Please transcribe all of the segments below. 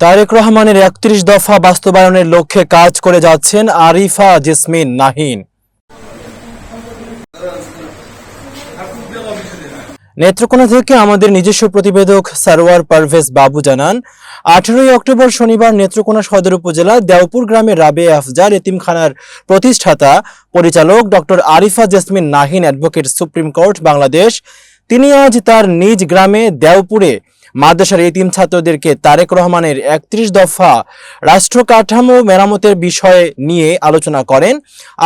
তারেক রহমানের একত্রিশ দফা বাস্তবায়নের লক্ষ্যে কাজ করে যাচ্ছেন আরিফা জেসমিন নাহিন। নেত্রকোনা থেকে আমাদের নিজস্ব প্রতিবেদক সারোয়ার পারভেজ বাবু জানান, আঠেরোই অক্টোবর শনিবার নেত্রকোনা সদর উপজেলা দেওপুর গ্রামের রাবে আফজার এতিমখানার প্রতিষ্ঠাতা পরিচালক doctor Arifa Jesmin Nahin advocate supreme court Bangladesh. তিনি আজ তার নিজ গ্রামে দেওপুরে মাদ্রাসার এতিম ছাত্রদেরকে তারেক রহমানের একত্রিশ দফা রাষ্ট্র কাঠামো মেরামতের বিষয়ে নিয়ে আলোচনা করেন।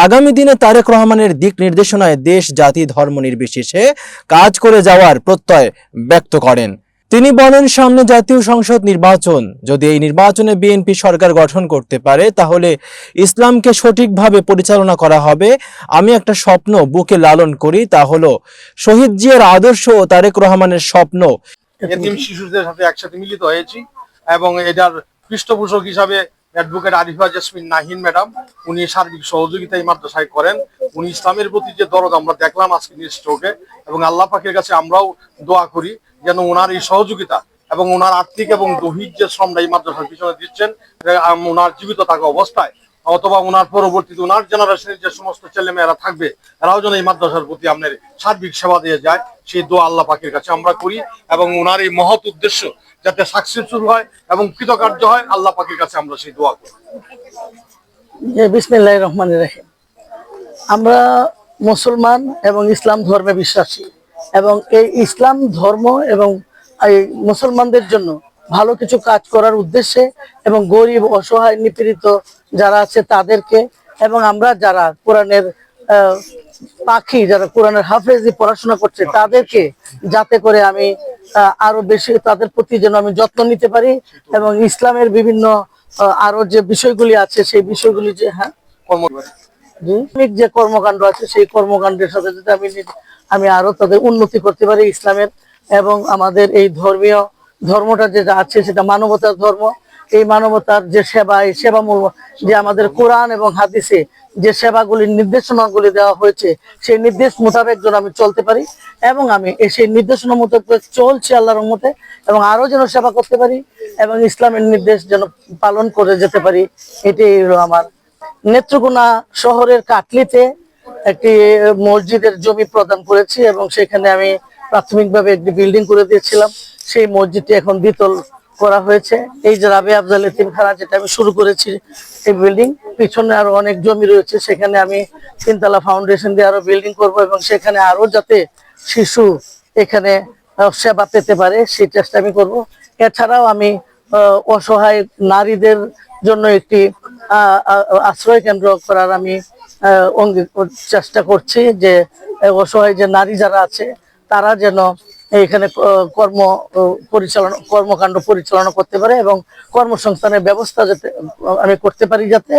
আগামী দিনে তারেক রহমানের দিক নির্দেশনায় দেশ, জাতি, ধর্ম নির্বিশেষে কাজ করে যাওয়ার প্রত্যয় ব্যক্ত করেন। তিনি বলেন, সামনে জাতীয় সংসদ নির্বাচন, যদি এই নির্বাচনে বিএনপি সরকার গঠন করতে পারে, তাহলে ইসলামকে সঠিকভাবে পরিচালনা করা হবে। আমি একটা স্বপ্ন বুকে লালন করি, তা হলো শহীদ জিয়ার আদর্শ ও তারেক রহমানের স্বপ্ন এতিম শিশুদের সাথে একসাথে মিলিত হয়েছি এবং এটার পৃষ্ঠপোষক হিসাবে অ্যাডভোকেট আরিফা জেসমিন নাহিন ম্যাডাম, উনি সার্বিক সহযোগিতা এই মাদ্রাসায় করেন। উনি ইসলামের প্রতি যে দরদ আমরা দেখলাম আজকে নিজ চোখে, এবং আল্লাহ পাকের কাছে আমরাও দোয়া করি যেন ওনার এই সহযোগিতা এবং ওনার আর্থিক এবং দৈহিক যে শ্রমটা এই মাদ্রাসার পিছনে দিচ্ছেন ওনার জীবিত থাকা অবস্থায় অথবা ওনার পরবর্তীতে ওনার জেনারেশনের যে সমস্ত ছেলে মেয়েরা থাকবে, এরাও যেন এই মাদ্রাসার প্রতি আপনার সার্বিক সেবা দিয়ে যায়, সেই দোয়া আল্লাহ পাকের কাছে আমরা করি এবং ওনার এই মহৎ উদ্দেশ্য যাতে সাকসেসফুল হয় এবং কৃতকার্য হয়, আল্লাহ পাকের কাছে আমরা সেই দোয়া করি। বিসমিল্লাহ রহমান রাহিম। আমরা মুসলমান এবং ইসলাম ধর্মে বিশ্বাসী এবং এই ইসলাম ধর্ম এবং এই মুসলমানদের জন্য ভালো কিছু কাজ করার উদ্দেশ্যে এবং গরিব, অসহায়, নিপীড়িত যারা আছে তাদেরকে এবং আমরা যারা কোরআনের পাখি, যারা কোরআনের হাফেজি পড়াশোনা করছে, তাদেরকে যাতে করে আমি আরও বেশি তাদের প্রতি যেন আমি যত্ন নিতে পারি এবং ইসলামের বিভিন্ন আরও যে বিষয়গুলি আছে সেই বিষয়গুলি যে হ্যাঁ? যে কর্মকাণ্ড আছে সেই কর্মকাণ্ডের সাথে যদি আমি আমি আরও তাদের উন্নতি করতে পারি ইসলামের এবং আমাদের এই ধর্মীয় ধর্মটা যেটা আছে সেটা মানবতার ধর্ম। এই মানবতার যে সেবা, এই সেবা মূল- যে আমাদের কোরআন এবং হাদিসে যে সেবাগুলির নির্দেশনাগুলি দেওয়া হয়েছে, সেই নির্দেশ মোতাবেক যেন আমি চলতে পারি এবং আমি সেই নির্দেশনা মোতাবেক চলছি আল্লাহর মতে এবং আরও যেন সেবা করতে পারি এবং ইসলামের নির্দেশ যেন পালন করে যেতে পারি, এটাই হলো আমার নেত্রকোনা শহরের কাটলিতে একটি মসজিদের জমি প্রদান করেছি এবং সেখানে আমি প্রাথমিকভাবে একটি বিল্ডিং করে দিয়েছিলাম। সেই মসজিদটি এখন দ্বিতল করা হয়েছে। এই যে রাবে আফজাল এতিমখানা যেটা আমি শুরু করেছি এই বিল্ডিং পিছনে আরও অনেক জমি রয়েছে, সেখানে আমি তিনতলা ফাউন্ডেশন দিয়ে আরও বিল্ডিং করব এবং সেখানে আরও যাতে শিশু এখানে সেবা পেতে পারে, সেই চেষ্টা আমি করব। এছাড়াও আমি অসহায় নারীদের জন্য একটি আশ্রয় কেন্দ্র করার আমি চেষ্টা করছি যে অসহায় যে নারী যারা আছে, তারা যেন এখানে কর্ম পরিচালনা, কর্মকাণ্ড পরিচালনা করতে পারে এবং কর্মসংস্থানের ব্যবস্থা যাতে আমি করতে পারি যাতে,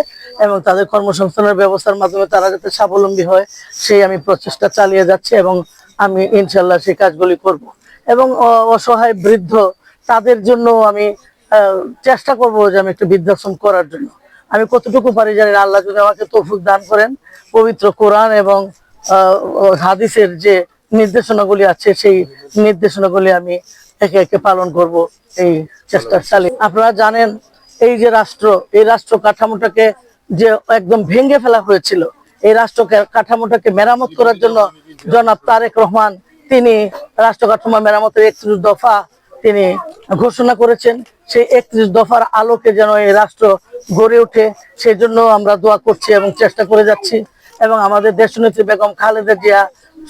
এবং তাদের কর্মসংস্থানের ব্যবস্থার মাধ্যমে তারা যাতে স্বাবলম্বী হয়, সেই আমি প্রচেষ্টা চালিয়ে যাচ্ছি এবং আমি ইনশাল্লাহ সেই কাজগুলি করব। এবং অসহায় বৃদ্ধ, তাদের জন্য আমি চেষ্টা করব যে আমি একটু বৃদ্ধাশ্রম করার জন্য। আমি কতটুকু পারি জানি আল্লাহ যদি আমাকে তৌফিক দান করেন, পবিত্র কোরআন এবং হাদিসের যে নির্দেশনাগুলি আছে, সেই নির্দেশনাগুলি আমি একে একে পালন করব এই চেষ্টা চালিয়ে আপনারা জানেন, এই যে রাষ্ট্র, এই রাষ্ট্র কাঠামোটাকে যে একদম ভেঙে ফেলা হয়েছিল, এই রাষ্ট্র কাঠামোটাকে মেরামত করার জন্য জনাব তারেক রহমান, তিনি রাষ্ট্র কাঠামো মেরামতের একত্রিশ দফা তিনি ঘোষণা করেছেন। সেই একত্রিশ দফার আলোকে যেন এই রাষ্ট্র গড়ে ওঠে সেই জন্য আমরা দোয়া করছি এবং চেষ্টা করে যাচ্ছি। এবং আমাদের দেশনেত্রী বেগম খালেদা জিয়া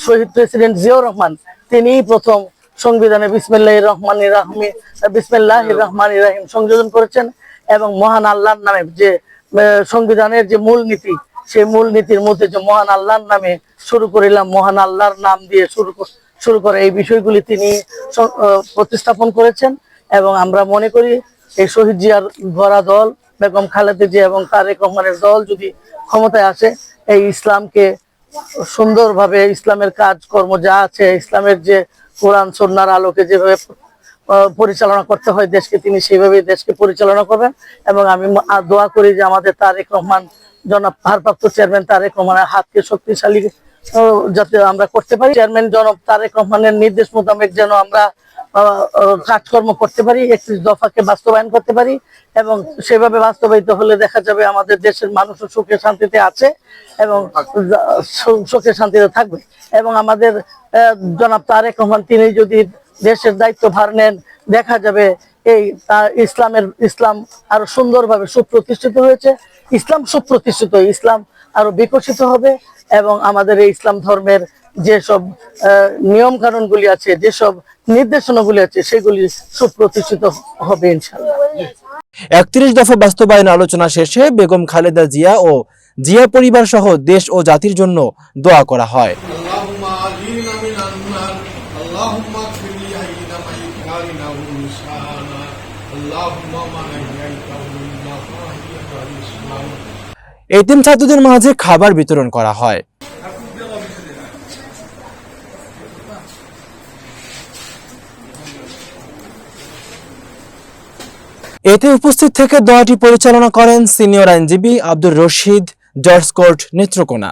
শহীদ প্রেসিডেন্ট জিয়াউর রহমান, তিনিই প্রথম সংবিধানে বিসমিল্লাহ রহমান রাহমি বিসমিল্লাহ রহমান রাহিম সংযোজন করেছেন এবং মহান আল্লাহর নামে যে সংবিধানের যে মূল নীতি, সেই মূল নীতির মধ্যে যে মহান আল্লাহর নামে শুরু করিলাম, মহান আল্লাহর নাম দিয়ে শুরু শুরু করে এই বিষয়গুলি তিনি প্রতিস্থাপন করেছেন এবং আমরা মনে করি এই শহীদ জিয়ার গড়া দল, বেগম খালেদা জিয়া এবং তারেক রহমানের দল যদি ক্ষমতায় আসে, এই ইসলামকে সুন্দরভাবে ইসলামের কাজকর্ম যা আছে, ইসলামের যে কোরআন সন্ন্যার আলোকে যেভাবে পরিচালনা করতে হয় দেশকে, তিনি সেইভাবে দেশকে পরিচালনা করবেন। এবং আমি দোয়া করি যে আমাদের তারেক রহমান জনাব, ভারপ্রাপ্ত চেয়ারম্যান তারেক রহমানের হাতকে শক্তিশালী যাতে আমরা করতে পারি। চেয়ারম্যান জনাব তারেক রহমানের নির্দেশ মোতাবেক যেন আমরা কাজকর্ম করতে পারি একত্রিশ দফাকে বাস্তবায়ন করতে পারি এবং সেভাবে বাস্তবায়িত হলে দেখা যাবে আমাদের দেশের মানুষও সুখে শান্তিতে আছে এবং সুখে শান্তিতে থাকবে। এবং আমাদের জনাব তারেক রহমান, তিনি যদি দেশের দায়িত্ব ভার নেন, দেখা যাবে এই ইসলামের, ইসলাম আরও সুন্দরভাবে সুপ্রতিষ্ঠিত হয়েছে। ইসলাম সুপ্রতিষ্ঠিত, ইসলাম আরও বিকশিত হবে এবং আমাদের এই ইসলাম ধর্মের যেসব নিয়ম কানুন গুলি আছে যেসব নির্দেশনাগুলি আছে সেগুলি সুপ্রতিষ্ঠিত হবে ইনশাল্লাহ একত্রিশ দফা বাস্তবায়ন আলোচনা শেষে বেগম খালেদা জিয়া ও জিয়া পরিবার সহ দেশ ও জাতির জন্য দোয়া করা হয়। এতিম ছাত্রদের মাঝে খাবার বিতরণ করা হয়। এতে উপস্থিত থেকে দোয়াটি পরিচালনা করেন সিনিয়র আইনজীবী আব্দুর রশিদ জর্জ কোর্ট নেত্রকোনা।